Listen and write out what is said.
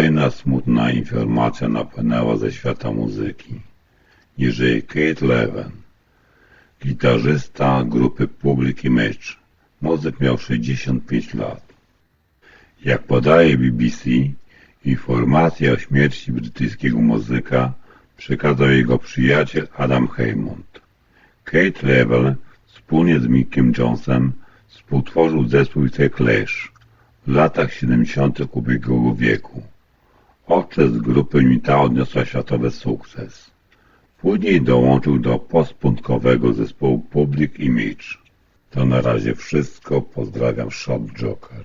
Kolejna smutna informacja napłynęła ze świata muzyki. Jeżeli Kate Leven, gitarzysta grupy Public Image, muzyk miał 65 lat. Jak podaje BBC, informację o śmierci brytyjskiego muzyka przekazał jego przyjaciel Adam Haymond. Kate Level wspólnie z Mickiem Jonesem współtworzył zespół The Clash w latach 70. ubiegłego wieku. Okres grupy Mita odniosła światowy sukces. Później dołączył do postpunkowego zespołu Public Image. To na razie wszystko. Pozdrawiam Shot Joker.